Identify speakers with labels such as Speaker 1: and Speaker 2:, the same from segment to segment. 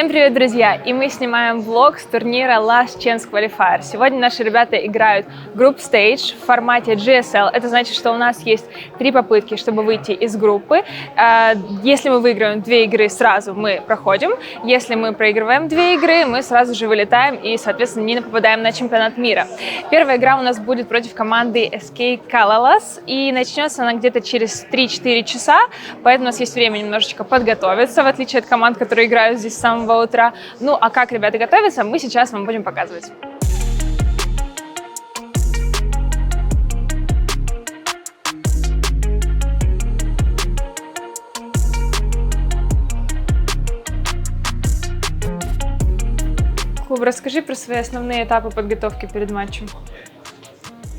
Speaker 1: Всем привет, друзья! И мы снимаем влог с турнира Last Chance Qualifier. Сегодня наши ребята играют Group Stage в формате GSL. Это значит, что у нас есть три попытки, чтобы выйти из группы. А, Если мы выиграем две игры сразу, мы проходим. Если мы проигрываем две игры, мы сразу же вылетаем и, соответственно, не попадаем на чемпионат мира. Первая игра у нас будет против команды SK Kalalas. И начнется она где-то через 3-4 часа. Поэтому у нас есть время немножечко подготовиться, в отличие от команд, которые играют здесь с самого утра. Ну, а как ребята готовятся, мы сейчас вам будем показывать. Куб, расскажи про свои основные этапы подготовки перед матчем.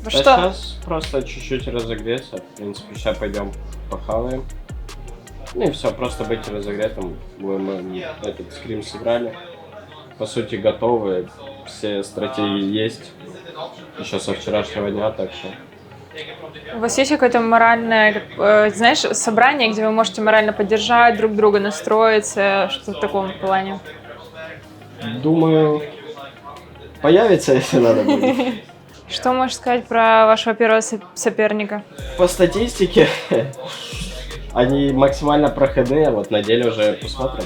Speaker 1: Во
Speaker 2: А
Speaker 1: что?
Speaker 2: сейчас просто чуть-чуть разогреться. В принципе, сейчас пойдем похаваем. Ну и все, просто быть разогретым. Мы, этот скрим сыграли. По сути, готовы. Все стратегии есть. Еще со вчерашнего дня, так что.
Speaker 1: У вас есть какое-то моральное, э, знаешь, собрание, где вы можете морально поддержать друг друга, настроиться, что-то в таком плане?
Speaker 2: Думаю, появится, если надо будет.
Speaker 1: Что можешь сказать про вашего первого со- соперника?
Speaker 2: По статистике, они максимально проходные. Вот на деле уже посмотрим,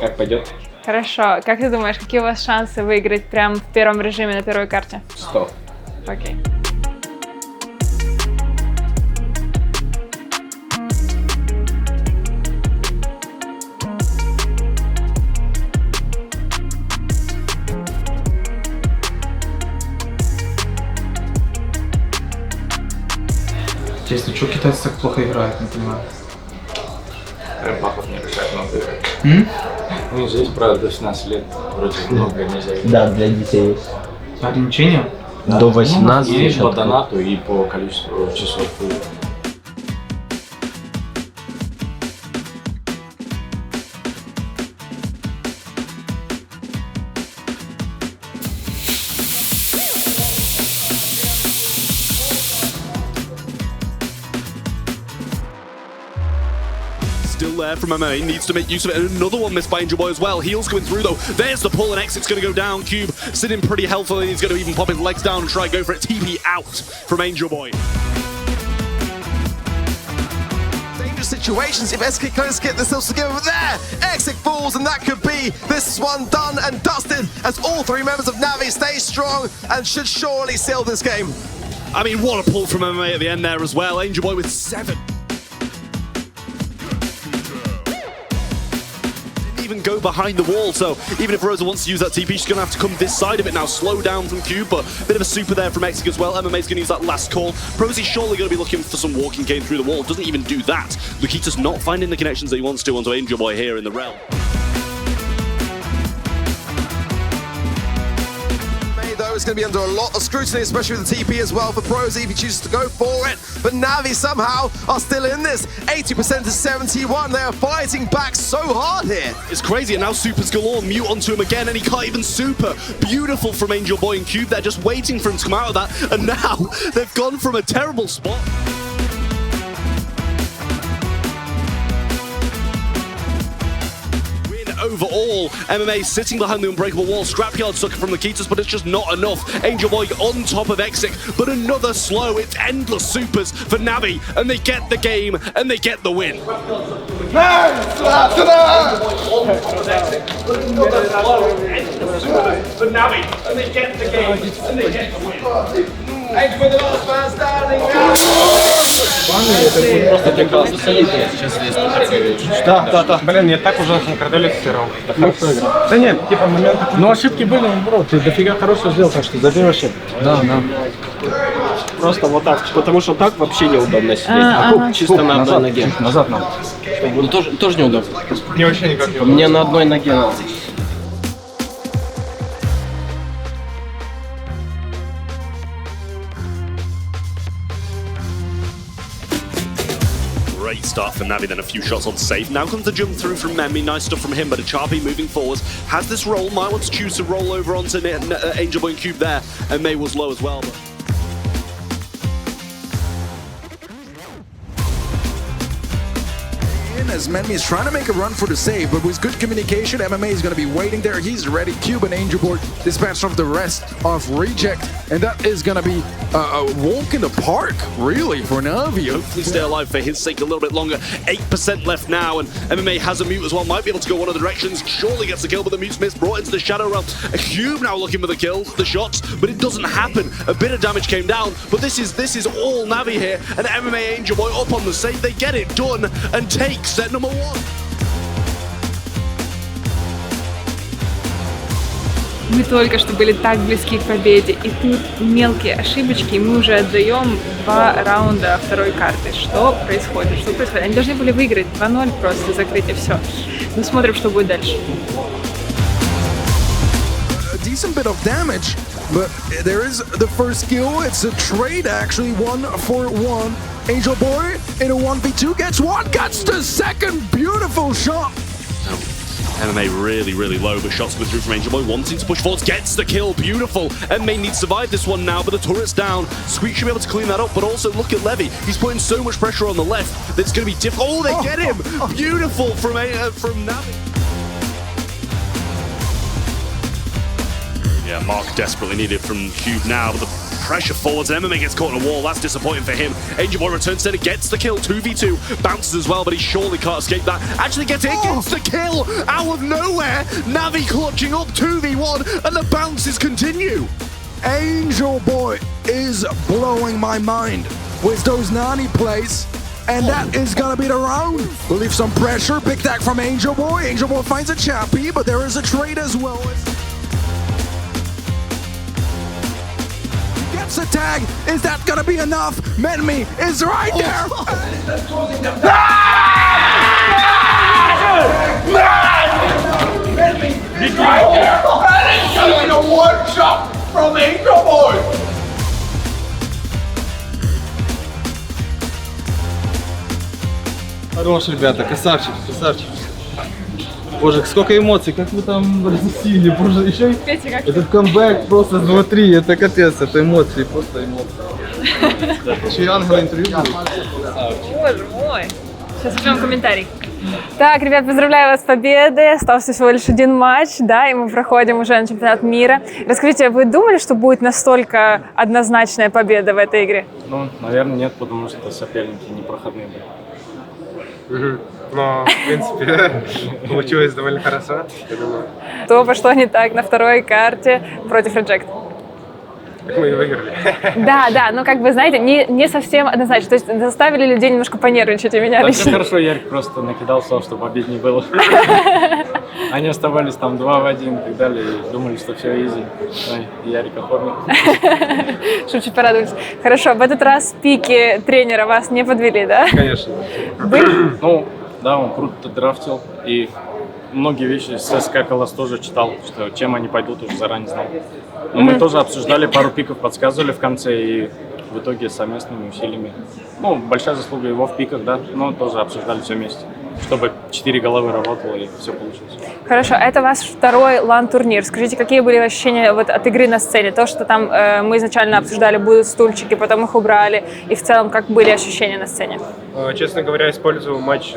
Speaker 2: как пойдет.
Speaker 1: Хорошо. Как ты думаешь, какие у вас шансы выиграть прямо в первом режиме на первой карте?
Speaker 2: 100.
Speaker 1: Окей.
Speaker 3: Честно, что китайцы так плохо играют, не понимаю.
Speaker 4: Рыбаков не решает много играть.
Speaker 3: М?
Speaker 4: Ну, здесь, правда, до 17 лет вроде много нельзя играть.
Speaker 2: Да, для детей есть.
Speaker 3: Ограничения?
Speaker 2: До 18
Speaker 4: И
Speaker 2: еще
Speaker 4: по
Speaker 2: открыто.
Speaker 4: донату, и по количеству часов.
Speaker 5: There from MMA, needs to make use of it. And another one missed by Angel Boy as well. Heels coming through though. There's the pull and exit's going to go down. Cube sitting pretty healthily. He's going to even pop his legs down and try go for it. TP out from Angel Boy.
Speaker 6: dangerous situations if SK Close get themselves together there. Exit falls, and that could be this one done and dusted as all three members of Navi stay strong and should surely seal this game.
Speaker 5: I mean, what a pull from MMA at the end there as well. Angel Boy with seven. Even go behind the wall, so even if Rosa wants to use that TP, she's going to have to come this side of it now. Slow down from Cube, but a bit of a super there from Exig as well. MMA's going to use that last call. Prosy's surely going to be looking for some walking game through the wall. Doesn't even do that. Lukita's not finding the connections that he wants to onto Angel Boy here in the realm.
Speaker 6: Is going to be under a lot of scrutiny, especially with the TP as well for Prosy if he chooses to go for it. But Navi somehow are still in this. 80% to 71. They are fighting back so hard here.
Speaker 5: It's crazy, and now Super's galore. Mute onto him again, and he can't even super. Beautiful from Angel Boy and Cube. They're just waiting for him to come out of that, and now they've gone from a terrible spot. Overall. MMA sitting behind the unbreakable wall. Scrapyard sucker from the Ketas, but it's just not enough. Angel Boy on top of Exik, but another slow. It's endless supers for Navi, and they get the game and they get the win. For Navi, and they get the game and they get the win.
Speaker 7: Да, да, да. Блин, я так ужасно кардалифицировал. Да нет, типа моменты... Ну ошибки были, наоборот, ты дофига хорошего сделал, так что забей вообще. Да, да.
Speaker 2: Просто вот так, потому что так вообще неудобно сидеть. А, куб чисто на одной ноге.
Speaker 7: Назад нам.
Speaker 8: Ну, тоже, тоже неудобно.
Speaker 7: Мне вообще никак не
Speaker 2: Мне на одной ноге надо.
Speaker 5: Start for Navi, then a few shots on safe. Now comes the jump through from Memmi. Nice stuff from him, but Achapi moving forwards. Has this roll, might want to choose to roll over onto Angel Boy and Cube there, and May was low as well. But...
Speaker 9: as Menmi is trying to make a run for the save, but with good communication, MMA is going to be waiting there. He's ready. Cuban Angel Boy dispatched of the rest of Reject, and that is going to be a, a walk in the park, really, for Navi.
Speaker 5: Hopefully stay alive for his sake a little bit longer. 8% left now, and MMA has a mute as well. Might be able to go one of the directions. Surely gets the kill, but the mute's missed. Brought into the Shadow Realm. A Cube now looking for the kill, the shots, but it doesn't happen. A bit of damage came down, but this is this is all Navi here, and MMA Angel Boy up on the save. They get it done and take set number one.
Speaker 1: Мы только что были так близки к победе, и тут мелкие ошибочки, и мы уже отдаем два раунда второй карты. Что происходит? Что происходит? Они должны были выиграть 2-0 просто, закрыть и все. Ну, смотрим, что будет дальше.
Speaker 9: decent bit of damage, but there is the first kill. It's a trade, actually, one for one. Angel Boy in a 1v2 gets one, gets the second beautiful shot.
Speaker 5: MMA really, really low, but shots coming through from Angel Boy, wanting to push forwards, gets the kill, beautiful. MMA needs to survive this one now, but the turret's down. Squeak should be able to clean that up, but also look at Levy. He's putting so much pressure on the left that it's going to be difficult. Oh, they get him! Beautiful from uh, from Navi. Yeah, Mark desperately needed from Cube now, but the pressure forwards and MMA gets caught in a wall. That's disappointing for him. Angel Boy returns instead, gets the kill, 2v2, bounces as well, but he surely can't escape that. Actually gets it, gets the kill out of nowhere. Navi clutching up 2v1, and the bounces continue.
Speaker 9: Angel Boy is blowing my mind with those Nani plays. And that is gonna be the round. We'll leave some pressure. Big tag from Angel Boy. Angel Boy finds a chappy, but there is a trade as well. Gets a tag. Is that gonna be enough? Menmi is right there.
Speaker 7: Хорош, ребята, красавчик, красавчик. Боже, сколько эмоций, как вы там разносили, боже, еще и
Speaker 1: Петя, как
Speaker 7: этот камбэк просто внутри, это капец, это эмоции, просто эмоции. Еще и ангела интервью.
Speaker 1: Боже мой. Сейчас возьмем комментарий. Так, ребят, поздравляю вас с победой. Остался всего лишь один матч, да, и мы проходим уже на чемпионат мира. Расскажите, вы думали, что будет настолько однозначная победа в этой игре?
Speaker 3: Ну, наверное, нет, потому что соперники непроходные были.
Speaker 7: Но, в принципе, получилось довольно хорошо, я думаю.
Speaker 1: Что пошло не так на второй карте против Reject?
Speaker 7: Мы и выиграли.
Speaker 1: Да, да, но как бы, знаете, не, не совсем однозначно. То есть заставили людей немножко понервничать у меня
Speaker 3: Так
Speaker 1: лично.
Speaker 3: хорошо, Ярик просто накидал, сказал, что побед не было. Они оставались там 2 в 1 и так далее, и думали, что все изи. Ой, и Ярик оформил.
Speaker 1: Чтобы чуть порадовались. Хорошо, в этот раз пики тренера вас не подвели, да?
Speaker 7: Конечно.
Speaker 1: Были?
Speaker 3: Ну, да, он круто драфтил, и многие вещи с СК Колос тоже читал, что чем они пойдут, уже заранее знал. Но мы тоже обсуждали, пару пиков подсказывали в конце, и в итоге совместными усилиями. Ну, большая заслуга его в пиках, да, но тоже обсуждали все вместе, чтобы четыре головы работало и все получилось.
Speaker 1: Хорошо, это ваш второй лан-турнир. Скажите, какие были ощущения вот от игры на сцене? То, что там э, мы изначально обсуждали, будут стульчики, потом их убрали, и в целом, как были ощущения на сцене?
Speaker 10: Э, Честно говоря, использовал матч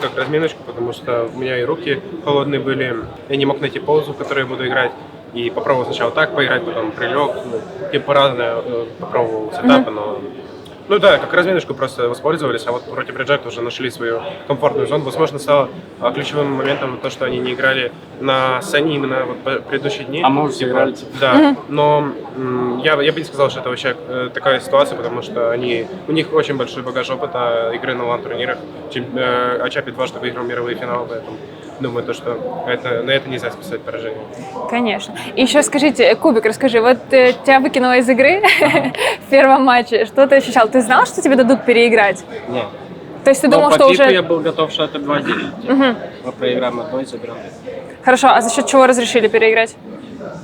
Speaker 10: как разминочку, потому что у меня и руки холодные были. Я не мог найти позу, в которой я буду играть. И попробовал сначала так поиграть, потом прилег. Ну, типа разное э, попробовал сетапы, но... Ну да, как разминочку просто воспользовались, а вот против Reject уже нашли свою комфортную зону. Возможно, стало а, ключевым моментом то, что они не играли на сцене именно вот предыдущие дни.
Speaker 3: А мы
Speaker 10: Типа,
Speaker 3: играли, типа.
Speaker 10: Да, но я, я бы не сказал, что это вообще э, такая ситуация, потому что они, у них очень большой багаж опыта игры на лан-турнирах. Э, Ачапи дважды выиграл мировые финалы, поэтому думаю, то, что это, на это нельзя списать поражение.
Speaker 1: Конечно. И еще скажите, э, Кубик, расскажи, вот э, тебя выкинуло из игры в первом матче. Что ты ощущал? Ты знал, что тебе дадут переиграть?
Speaker 3: Нет.
Speaker 1: То есть ты
Speaker 3: Но
Speaker 1: думал,
Speaker 3: по
Speaker 1: что уже...
Speaker 3: я был готов, что это 2-1. типа. Мы проиграем одно и заберем.
Speaker 1: Хорошо, а за счет чего разрешили переиграть?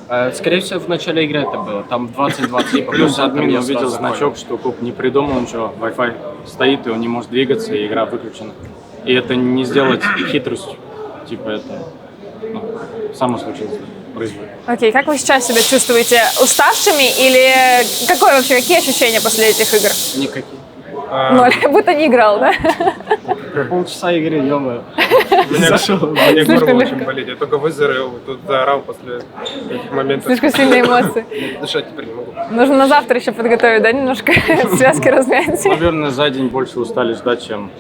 Speaker 3: Э, Скорее всего, в начале игры это было. Там 20-20. типа,
Speaker 7: Плюс админ
Speaker 3: я
Speaker 7: увидел значок,
Speaker 3: что Куб не придумал ничего. Wi-Fi стоит, и он не может двигаться, и игра выключена. И это не сделать хитростью. Типа это ну, само случилось. Производит.
Speaker 1: Окей, как вы сейчас себя чувствуете? Уставшими или какое вообще, какие ощущения после этих игр?
Speaker 3: Никакие.
Speaker 10: А,
Speaker 1: Ноль, будто не играл, да?
Speaker 3: Полчаса игры, ё-моё.
Speaker 10: У меня, у меня
Speaker 1: Слишком
Speaker 10: горло очень болит. Я только выздоровел, тут заорал после этих моментов.
Speaker 1: Слишком сильные эмоции.
Speaker 10: Дышать теперь не могу.
Speaker 1: Нужно на завтра еще подготовить, да, немножко связки размять.
Speaker 3: Наверное, за день больше устали ждать, чем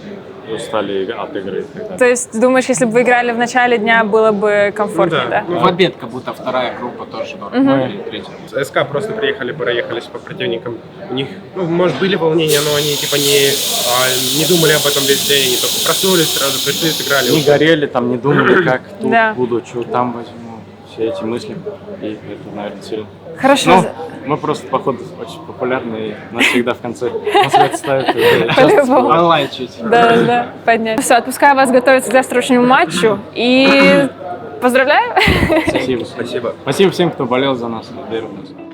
Speaker 3: устали от игры. и так далее.
Speaker 1: То есть, думаешь, если бы вы играли в начале дня, было бы комфортнее,
Speaker 10: Ну
Speaker 1: да?
Speaker 10: Ну,
Speaker 8: В обед как будто вторая группа тоже норм. Ну, или третья.
Speaker 10: СК просто приехали, проехались по противникам. У них, ну, может, были волнения, но они типа не, а, не думали об этом весь день. Они только проснулись, сразу пришли, сыграли.
Speaker 3: Не горели, там не думали, как тут
Speaker 1: Да.
Speaker 3: буду, что там возьму. Все эти мысли. И это, наверное, сильно.
Speaker 1: Хорошо.
Speaker 3: Ну, мы просто, походу, очень популярны, и нас всегда в конце свет ставят. Онлайн чуть.
Speaker 1: Да, да, понятно. Все, отпускаю вас готовиться к завтрашнему матчу. И поздравляю.
Speaker 3: Спасибо.
Speaker 10: Спасибо.
Speaker 3: Спасибо всем, кто болел за нас, верил в нас.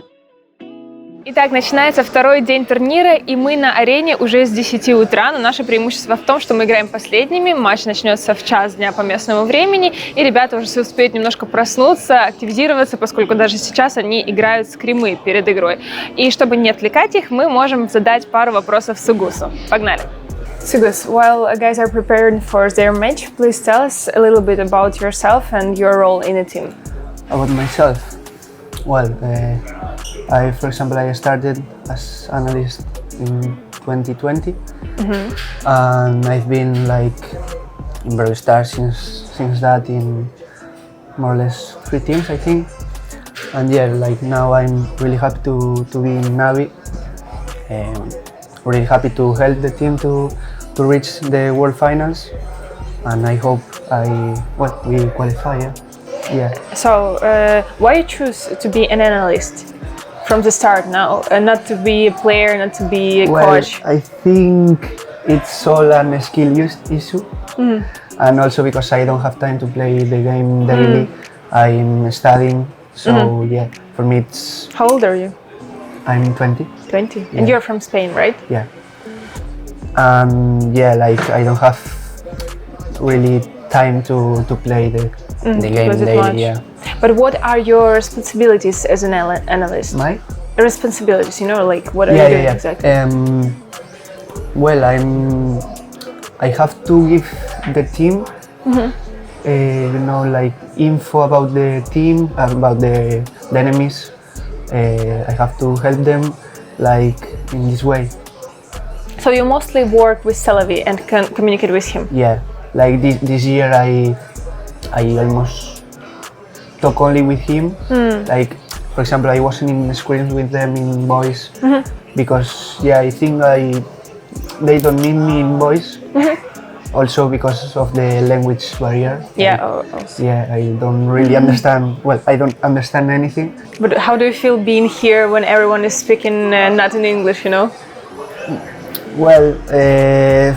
Speaker 1: Итак, начинается второй день турнира, и мы на арене уже с 10 утра, но наше преимущество в том, что мы играем последними, матч начнется в час дня по местному времени, и ребята уже успеют немножко проснуться, активизироваться, поскольку даже сейчас они играют скримы перед игрой. И чтобы не отвлекать их, мы можем задать пару вопросов Сугусу. Погнали! Sugus, while guys are preparing for their match, please tell us a little bit about yourself and your role in the team.
Speaker 11: About myself, well, uh, I, for example, I started as analyst in 2020, and I've been like in Brave Star since since that in more or less three teams, I think. And yeah, like now I'm really happy to, to be in Navi. Um, really happy to help the team to to reach the World Finals, and I hope I well we qualify. Yeah. Yeah.
Speaker 1: So, uh, why you choose to be an analyst from the start now, uh, not to be a player, not to be a
Speaker 11: Well,
Speaker 1: coach?
Speaker 11: I think it's all an skill use issue, and also because I don't have time to play the game daily, I'm studying. So yeah, for me it's
Speaker 1: How old are you?
Speaker 11: I'm 20.
Speaker 1: 20. And you're from Spain, right?
Speaker 11: Yeah, and yeah, like I don't have really time to to play the the game daily. Yeah,
Speaker 1: But what are your responsibilities as an ana- analyst?
Speaker 11: my
Speaker 1: responsibilities, you know, like what are
Speaker 11: yeah,
Speaker 1: you
Speaker 11: yeah,
Speaker 1: doing
Speaker 11: yeah.
Speaker 1: exactly?
Speaker 11: Um, well, I'm. I have to give the team,
Speaker 1: Mm-hmm.
Speaker 11: uh, you know, like info about the team, about the, the enemies. Uh, I have to help them, like in this way.
Speaker 1: So you mostly work with Salavi and can communicate with him.
Speaker 11: Yeah, like this this year I, I almost talk only with him.
Speaker 1: Hmm.
Speaker 11: Like, for example, I wasn't in the screens with them in voice
Speaker 1: Mm-hmm.
Speaker 11: because yeah, I think I they don't need me in voice. Also because of the language barrier.
Speaker 1: Mm-hmm. Yeah. oh, oh.
Speaker 11: Yeah, I don't really understand. Well, I don't understand anything.
Speaker 1: But how do you feel being here when everyone is speaking uh, not in English? You know.
Speaker 11: Well, uh,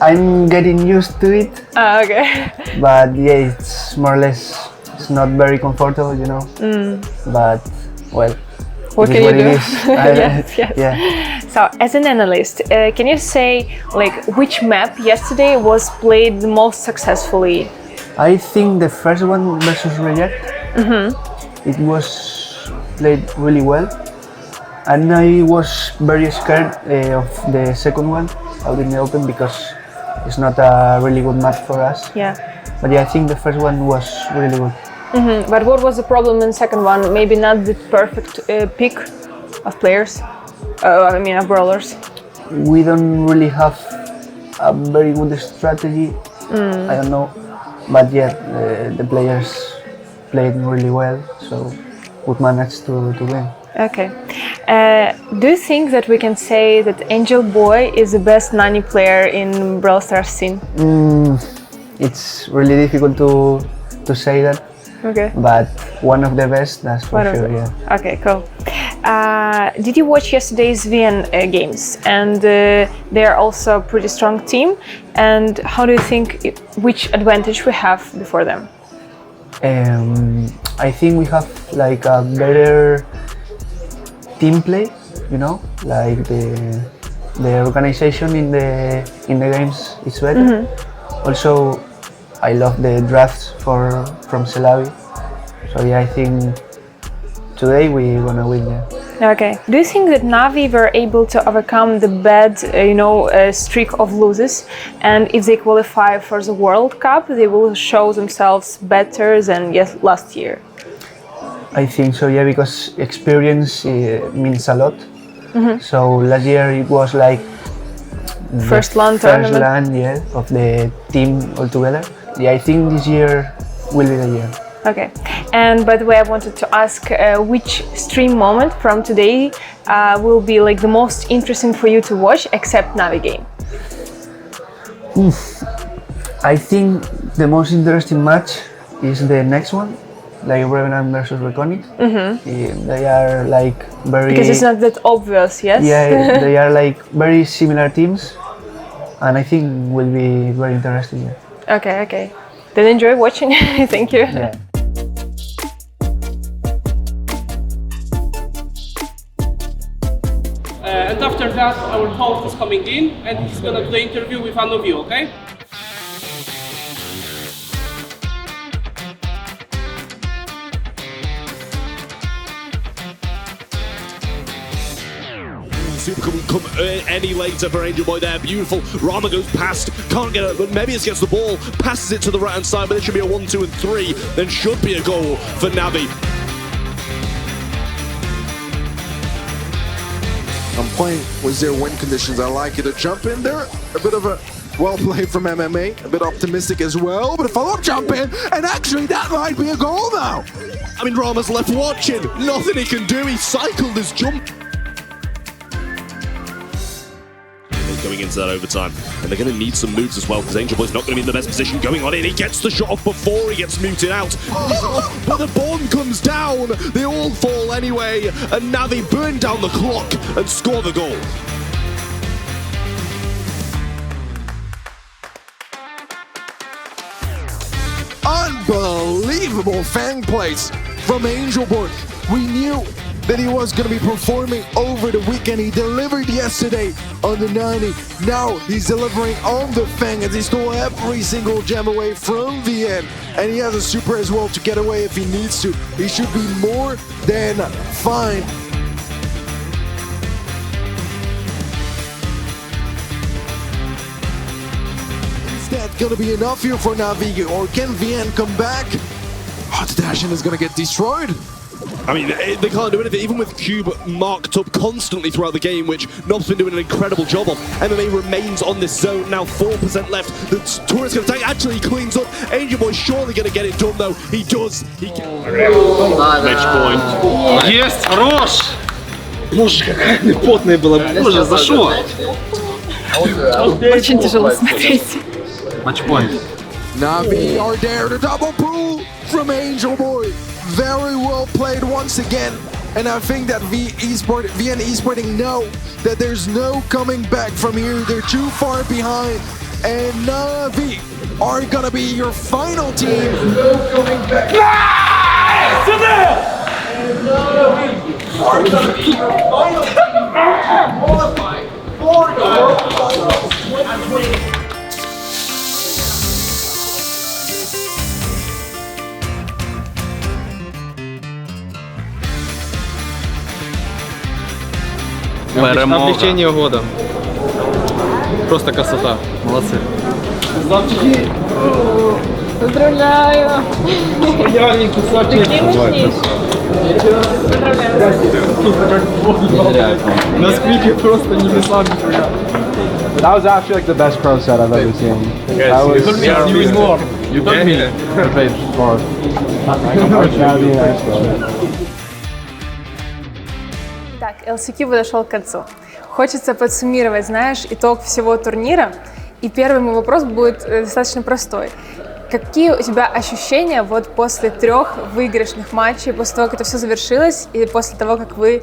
Speaker 11: I'm getting used to it,
Speaker 1: Ah, okay.
Speaker 11: but yeah, it's more or less it's not very comfortable, you know. But well,
Speaker 1: Mm. What
Speaker 11: it
Speaker 1: can
Speaker 11: is
Speaker 1: you do? Yes, yes.
Speaker 11: Yeah.
Speaker 1: So, as an analyst, uh, can you say like which map yesterday was played the most successfully?
Speaker 11: I think the first one versus Reject,
Speaker 1: Mm-hmm.
Speaker 11: it was played really well, and I was very scared uh, of the second one out in the open because it's not a really good match for us.
Speaker 1: Yeah.
Speaker 11: But yeah, I think the first one was really good.
Speaker 1: Mhm. But what was the problem in second one? Maybe not the perfect uh, pick of players. Uh, I mean, of brawlers.
Speaker 11: We don't really have a very good strategy.
Speaker 1: Mm.
Speaker 11: I don't know, but yeah, the, the players played really well, so we managed to, to win.
Speaker 1: Okay. Uh, do you think that we can say that Angel Boy is the best Nani player in Brawl Stars scene?
Speaker 11: Mm, it's really difficult to to say that,
Speaker 1: Okay.
Speaker 11: but one of the best, that's for
Speaker 1: One
Speaker 11: sure. Yeah.
Speaker 1: Okay, cool. Uh, did you watch yesterday's VN uh, games? And uh, they are also a pretty strong team. And how do you think it, which advantage we have before them?
Speaker 11: Um, I think we have like a better team play, you know, like the the organization in the in the games is better. Also, I love the drafts for from Celavi. So yeah, I think today we're gonna win. Yeah.
Speaker 1: Okay. Do you think that Navi were able to overcome the bad, uh, you know, uh, streak of losses, and if they qualify for the World Cup, they will show themselves better than yes last year?
Speaker 11: I think so, yeah, because experience uh, means a lot.
Speaker 1: Mhm.
Speaker 11: So last year it was like
Speaker 1: First LAN
Speaker 11: first
Speaker 1: tournament.
Speaker 11: LAN, yeah, of the team altogether. Yeah, I think this year will be the year.
Speaker 1: Okay. And by the way, I wanted to ask uh, which stream moment from today uh, will be like the most interesting for you to watch, except Navi game.
Speaker 11: I think the most interesting match is the next one, like Revenant versus Reconic.
Speaker 1: Mhm.
Speaker 11: Yeah, they are like very.
Speaker 1: Because it's not that obvious, yes.
Speaker 11: Yeah, they are like very similar teams, and I think will be very interesting. Yeah.
Speaker 1: okay. Okay. Then enjoy watching. Thank you.
Speaker 11: Yeah.
Speaker 12: Uh, and after that, our host is coming in and he's gonna do the interview with one of you, okay?
Speaker 5: Super couldn't come uh, any later for Angel Boy there. Beautiful. Rama goes past, can't get it, but Mebius gets the ball, passes it to the right hand side, but it should be a 1, 2, and 3. Then should be a goal for Navi.
Speaker 9: I'm playing with their win conditions. I like it to jump in there. A bit of a well played from MMA. A bit optimistic as well. But a follow up jump in, and actually that might be a goal now.
Speaker 5: I mean, Rama's left watching. Nothing he can do. He cycled his jump. Going into that overtime, and they're going to need some moves as well because Angel Boy's not going to be in the best position going on in. He gets the shot off before he gets muted out, but the bomb comes down. They all fall anyway, and now they burn down the clock and score the goal.
Speaker 9: Unbelievable fang plays from Angel Boy. We knew that he was going to be performing over the weekend. He delivered yesterday on the 90. Now he's delivering on the Fang as he stole every single gem away from VN. And he has a super as well to get away if he needs to. He should be more than fine. Is that going to be enough here for Navi? Or can VN come back? Oh, Dashin is going to get destroyed.
Speaker 5: I mean, eh, they can't do anything, even with Cube marked up constantly throughout the game, which Nob's been doing an incredible job of. MMA remains on this zone, now 4% left. The tourist going to take, actually he cleans up. Angel Boy's surely going to get it done, though. He does. He
Speaker 3: Match point.
Speaker 13: Есть, хорош! Боже, какая она потная была. Боже, за что?
Speaker 1: Очень тяжело смотреть.
Speaker 13: Матчпоинт.
Speaker 9: Navi are there to double pull from Angel Boy. Very well played once again. And I think that V Esport, VN Esporting know that there's no coming back from here. They're too far behind. And Navi are gonna be your final team. No coming back. And Navi are gonna be your final team. Qualified for the World Cup 2020.
Speaker 13: Облегчение года. Просто красота. Молодцы.
Speaker 1: Поздравляю!
Speaker 13: Идеальный кусочек.
Speaker 1: Такие мощнейшие.
Speaker 13: На сквике просто не весла нифига.
Speaker 7: That was actually like the best pro set I've ever seen.
Speaker 13: Guys,
Speaker 7: that
Speaker 13: you
Speaker 7: was
Speaker 13: told me to use more. You told me.
Speaker 7: That
Speaker 1: LCQ подошел к концу. Хочется подсуммировать, знаешь, итог всего турнира. И первый мой вопрос будет э, достаточно простой. Какие у тебя ощущения вот после трех выигрышных матчей, после того, как это все завершилось, и после того, как вы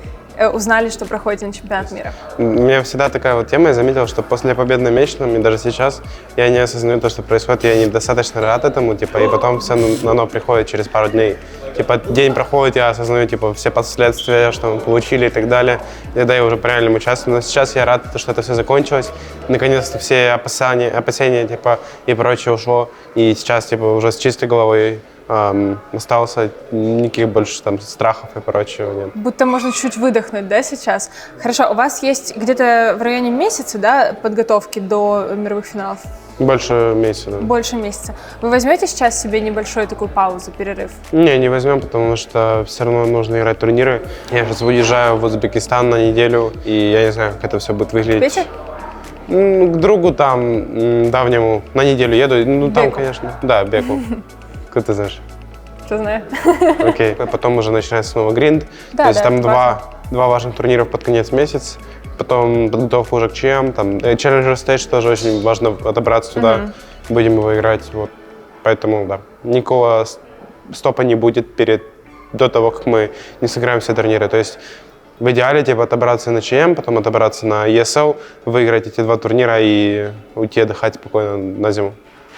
Speaker 1: узнали, что проходите на чемпионат мира?
Speaker 14: У меня всегда такая вот тема, я заметил, что после победы на Мечном, и даже сейчас, я не осознаю то, что происходит, я недостаточно рад этому, типа, и потом все на- оно приходит через пару дней. Типа, день проходит, я осознаю, типа, все последствия, что мы получили и так далее, и тогда я уже правильно участвую. Но сейчас я рад, что это все закончилось, наконец-то все опасения, опасения, типа, и прочее ушло, и сейчас, типа, уже с чистой головой остался, никаких больше там страхов и прочего нет.
Speaker 1: Будто можно чуть выдохнуть, да, сейчас? Хорошо, у вас есть где-то в районе месяца, да, подготовки до мировых финалов?
Speaker 14: Больше месяца, да.
Speaker 1: Больше месяца. Вы возьмете сейчас себе небольшую такую паузу, перерыв?
Speaker 14: Не, не возьмем, потому что все равно нужно играть турниры. Я сейчас уезжаю в Узбекистан на неделю, и я не знаю, как это все будет выглядеть. М, К другу там, давнему, на неделю еду. Ну, там,
Speaker 1: Беку.
Speaker 14: конечно. Да, Беку. Как ты знаешь?
Speaker 1: Кто знает.
Speaker 14: Окей. А Потом уже начинается снова гринд.
Speaker 1: Да,
Speaker 14: То есть
Speaker 1: да,
Speaker 14: там два, два важных турнира под конец месяца. Потом подготовка уже к ЧМ. Там э, Challenger Stage тоже очень важно отобраться туда.
Speaker 1: Мгм.
Speaker 14: Будем его играть. Вот. Поэтому, да, никакого стопа не будет перед до того, как мы не сыграем все турниры. То есть в идеале типа отобраться на ЧМ, потом отобраться на ESL, выиграть эти два турнира и уйти отдыхать спокойно на зиму.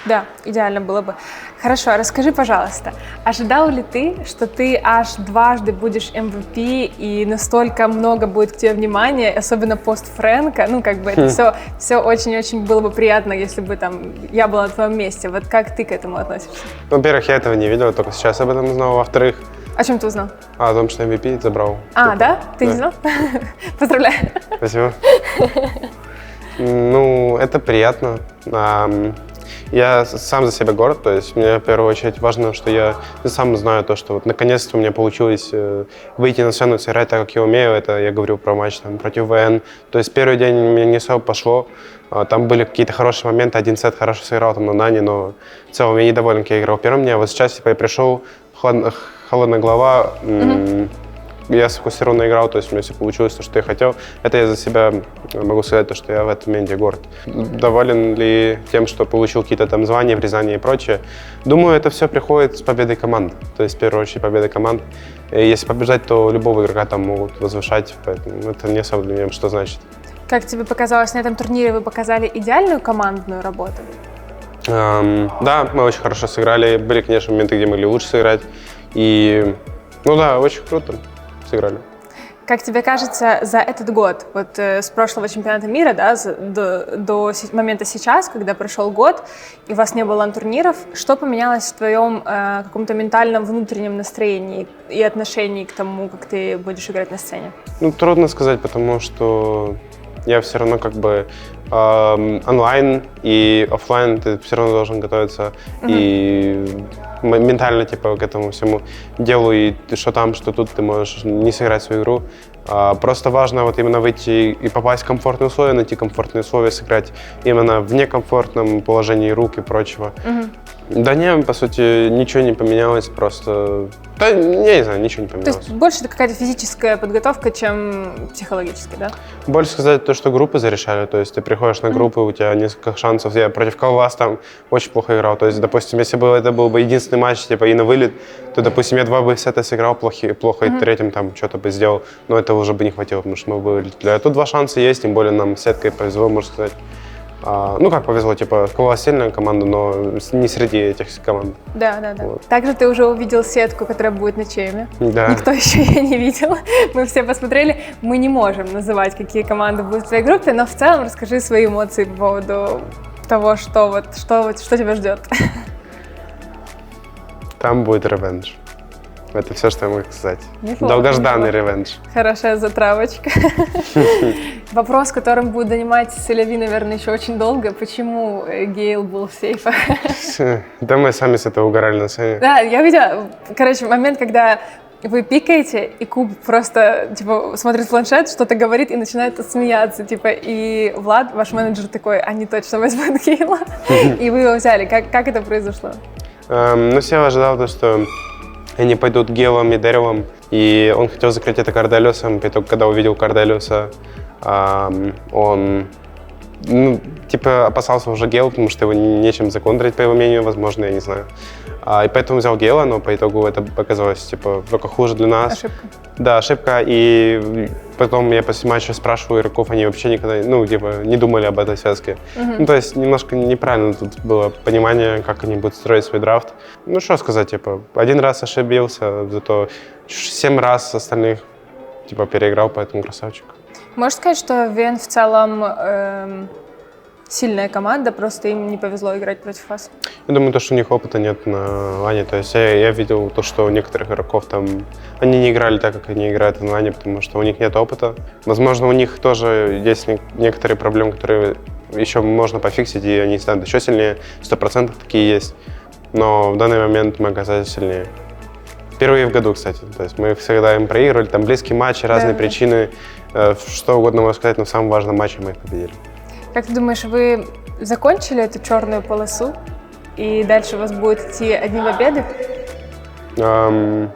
Speaker 1: Да, идеально было бы. Хорошо, а расскажи, пожалуйста, ожидал ли ты, что ты аж дважды будешь MVP и настолько много будет к тебе внимания, особенно пост Фрэнка? Ну, как бы это
Speaker 14: Хм.
Speaker 1: все, все очень-очень было бы приятно, если бы там я была на твоем месте. Вот как ты к этому относишься?
Speaker 14: Во-первых, я этого не видел, только сейчас об этом узнал. Во-вторых,
Speaker 1: О чем ты узнал?
Speaker 14: а, о том, что MVP забрал.
Speaker 1: А, да? Ты не
Speaker 14: Да.
Speaker 1: знал? Поздравляю.
Speaker 14: Спасибо. Ну, это приятно. Я сам за себя горд, то есть мне в первую очередь важно, что я сам знаю то, что вот наконец-то у меня получилось э, выйти на сцену, сыграть так, как я умею. Это я говорю про матч там, против ВН. То есть первый день меня не особо пошло. А, Там были какие-то хорошие моменты, один сет хорошо сыграл там на Нане, но в целом я недоволен, как я играл в первом дне. А вот сейчас типа, я пришел, холодная голова, м, я сфокусированно играл, то есть у меня все получилось, то, что я хотел. Это я за себя могу сказать, то, что я в этом моменте горд. Доволен ли тем, что получил какие-то там звания, признания и прочее? Думаю, это все приходит с победой команд. То есть, в первую очередь, победа команд. И если побежать, то любого игрока там могут возвышать, поэтому это не особо для меня что значит.
Speaker 1: Как тебе показалось, на этом турнире вы показали идеальную командную работу?
Speaker 14: Эм, да, мы очень хорошо сыграли. Были, конечно, моменты, где могли лучше сыграть. И, ну да, очень круто сыграли.
Speaker 1: Как тебе кажется, за этот год, вот э, с прошлого чемпионата мира, да, за- до, до се- момента сейчас, когда прошел год, и у вас не было турниров, что поменялось в твоем э, каком-то ментальном внутреннем настроении и отношении к тому, как ты будешь играть на сцене?
Speaker 14: Ну, трудно сказать, потому что я все равно как бы эм, онлайн и оффлайн ты все равно должен готовиться и м- ментально типа к этому всему делу и что там, что тут ты можешь не сыграть свою игру. А, просто важно вот именно выйти и попасть в комфортные условия, найти комфортные условия, сыграть именно в некомфортном положении рук и прочего. Да не, по сути, ничего не поменялось, просто... Да, я не знаю, ничего не
Speaker 1: То
Speaker 14: поменялось.
Speaker 1: есть больше это какая-то физическая подготовка, чем психологическая, да?
Speaker 14: Больше сказать то, что группы зарешали. То есть ты приходишь на группы, у тебя несколько шансов. Я против Калвас там очень плохо играл. То есть, допустим, если бы это был бы единственный матч, типа, и на вылет, то, допустим, я два бы сета сыграл плохи, плохо, и в третьем там что-то бы сделал. Но это уже бы не хватило, потому что мы вылетели. А тут два шанса есть, тем более нам сеткой повезло, можно сказать. А, ну, как повезло, типа, Калвас сильная команда, но не среди этих команд.
Speaker 1: Да, да, да. Также ты уже увидел сетку, которая будет на чеме.
Speaker 14: Да.
Speaker 1: Никто еще ее не видел. Мы все посмотрели. Мы не можем называть, какие команды будут в твоей группе, но в целом расскажи свои эмоции по поводу того, что вот что, вот, что тебя ждет.
Speaker 14: Там будет ревенж. Это все, что я могу сказать.
Speaker 1: Неплохо,
Speaker 14: Долгожданный
Speaker 1: неплохо.
Speaker 14: ревенж.
Speaker 1: Хорошая затравочка. Вопрос, которым будет занимать Селяви, наверное, еще очень долго. Почему э, Гейл был в сейфе?
Speaker 14: Да мы сами с этого угорали на сцене.
Speaker 1: Да, я видела, короче, момент, когда вы пикаете, и Куб просто, типа, смотрит в планшет, что-то говорит и начинает смеяться, типа, и Влад, ваш менеджер такой, они точно возьмут Гейла, и вы его взяли. Как, как это произошло?
Speaker 14: Эм, ну, Сева ожидал то, что они пойдут Гелом и Деревом, и он хотел закрыть это Карделиусом, и только когда увидел Карделиуса, эм, он, ну, типа, опасался уже Гела, потому что его нечем законтрить, по его мнению, возможно, я не знаю. А, и поэтому взял Гела, но по итогу это оказалось, типа, только хуже для нас.
Speaker 1: Ошибка.
Speaker 14: Да, ошибка. И потом я после матча спрашиваю игроков, они вообще никогда, ну, типа, не думали об этой связке.
Speaker 1: Мгм.
Speaker 14: Ну, то есть немножко неправильно тут было понимание, как они будут строить свой драфт. Ну, что сказать, типа, один раз ошибился, зато семь раз остальных, типа, переиграл, поэтому красавчик.
Speaker 1: Можешь сказать, что Вен в целом эм, сильная команда, просто им не повезло играть против вас.
Speaker 14: Я думаю, то, что у них опыта нет на лане. То есть я, я видел то, что у некоторых игроков там, они не играли так, как они играют в онлайне, потому что у них нет опыта. Возможно, у них тоже есть не- некоторые проблемы, которые еще можно пофиксить, и они станут еще сильнее. Сто процентов такие есть. Но в данный момент мы оказались сильнее. Впервые в году, кстати. То есть мы всегда им проигрывали, там близкие матчи, разные
Speaker 1: Да.
Speaker 14: причины, э, что угодно можно сказать, но в самом важном матче мы их победили.
Speaker 1: Как ты думаешь, вы закончили эту черную полосу, и дальше у вас будут идти одни победы?
Speaker 14: Эм,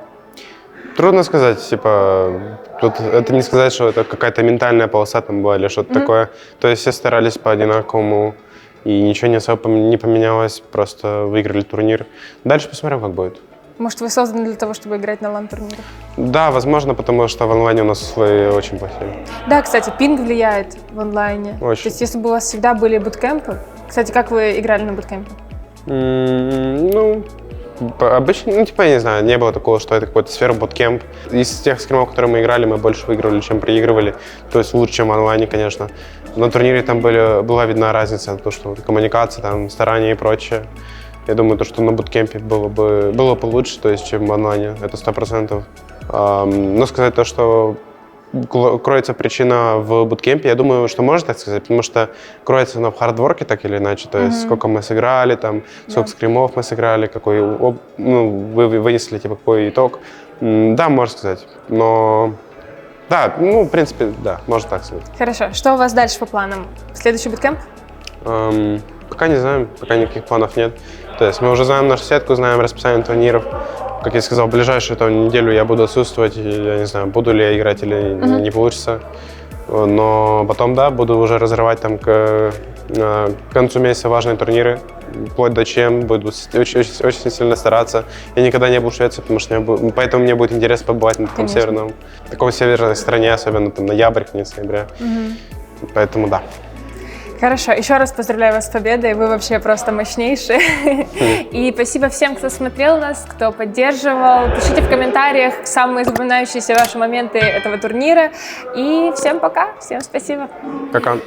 Speaker 14: трудно сказать, типа, тут это не сказать, что это какая-то ментальная полоса там была или что-то
Speaker 1: Мгм.
Speaker 14: такое. То есть все старались по одинаковому, и ничего не особо не поменялось, просто выиграли турнир. Дальше посмотрим, как будет.
Speaker 1: Может, вы созданы для того, чтобы играть на лан-турнирах?
Speaker 14: Да, возможно, потому что в онлайне у нас условия очень плохие.
Speaker 1: Да, кстати, пинг влияет в онлайне.
Speaker 14: Очень.
Speaker 1: То есть, если бы у вас всегда были буткемпы... Кстати, как вы играли на буткемпе?
Speaker 14: М, Ну, обычно, ну, типа, я не знаю, не было такого, что это какой-то сфера боткемп. Из тех скримов, которые мы играли, мы больше выигрывали, чем проигрывали. То есть лучше, чем в онлайне, конечно. На турнире там были, была видна разница, то, что коммуникация, там, старания и прочее. Я думаю, то, что на буткемпе было бы, было бы лучше, то есть, чем в онлайне, это сто процентов. Ам, Но сказать то, что кроется причина в буткемпе, я думаю, что можно так сказать, потому что кроется она в хардворке так или иначе, то есть
Speaker 15: Мгм.
Speaker 14: сколько мы сыграли, там, сколько скримов мы сыграли, какой, ну, вы вы вынесли, типа, какой итог. Да, можно сказать, но да, ну, в принципе, да, можно так сказать.
Speaker 1: Хорошо. Что у вас дальше по планам? Следующий буткемп?
Speaker 14: Эм, пока не знаем, пока никаких планов нет. То есть мы уже знаем нашу сетку, знаем расписание турниров. Как я сказал, в ближайшую там, неделю я буду отсутствовать, я не знаю, буду ли я играть или
Speaker 15: Мгм.
Speaker 14: не получится. Но потом, да, буду уже разрывать там к, э, к концу месяца важные турниры, вплоть до чем буду очень, очень, очень сильно стараться. Я никогда не был в Швеции, потому что мне поэтому мне будет интересно побывать на таком
Speaker 1: Конечно.
Speaker 14: северном, таком северной стране, особенно там ноябрь, конец ноября. Поэтому да.
Speaker 1: Хорошо. Еще раз поздравляю вас с победой. Вы вообще просто мощнейшие. И спасибо всем, кто смотрел нас, кто поддерживал. Пишите в комментариях самые запоминающиеся ваши моменты этого турнира. И всем пока. Всем спасибо.
Speaker 14: Пока.